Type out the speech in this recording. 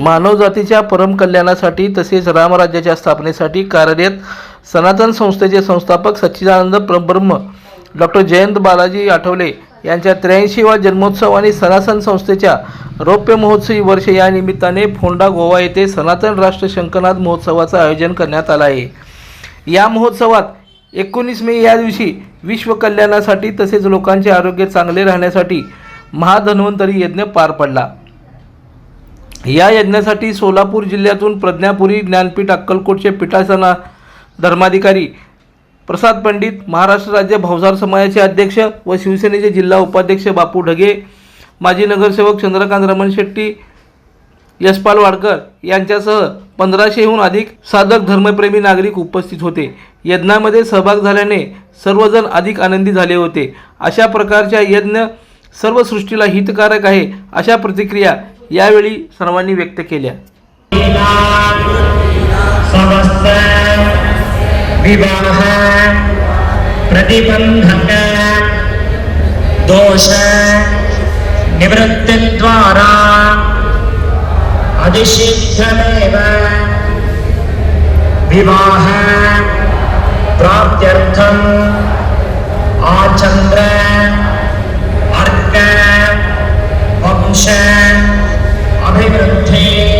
मानवजातीच्या परम कल्याणासाठी तसेच रामराज्याच्या स्थापनेसाठी कार्यरत सनातन संस्थेचे संस्थापक सच्चिदानंद परब्रह्म डॉक्टर जयंत बालाजी आठवले यांच्या त्र्याऐंशीवा जन्मोत्सव आणि सनातन संस्थेच्या रौप्य महोत्सवी वर्ष या निमित्ताने फोंडा गोवा येथे सनातन राष्ट्र शंकरनाथ महोत्सवाचं आयोजन करण्यात आलं आहे. या महोत्सवात एकोणीस मे या दिवशी विश्व कल्याणासाठी तसेच लोकांचे आरोग्य चांगले राहण्यासाठी महाधन्वंतरी यज्ञ पार पडला. या यज्ञासाठी सोलापूर जिल्ह्यातून प्रज्ञापुरी ज्ञानपीठ अक्कलकोटचे पीठासना धर्माधिकारी प्रसाद पंडित महाराष्ट्र राज्य भावसार समाजाचे अध्यक्ष व शिवसेनेचे जिल्हा उपाध्यक्ष बापू ढगे माजी नगरसेवक चंद्रकांत रमण शेट्टी यशपाल वाडकर यांच्यासह पंधराशेहून अधिक साधक धर्मप्रेमी नागरिक उपस्थित होते. यज्ञामध्ये सहभाग झाल्याने सर्वजण अधिक आनंदी झाले होते. अशा प्रकारच्या यज्ञ सर्व सृष्टीला हितकारक आहे अशा प्रतिक्रिया यावेळी सर्वांनी व्यक्त केल्या. विवाह प्रतिबंधक दोष निवृत्तिद्वारा अधिशीघ्रमेव। विवाह प्राप्त्यर्थम् आचन्द्र अर्क वंश अभिवृद्धि।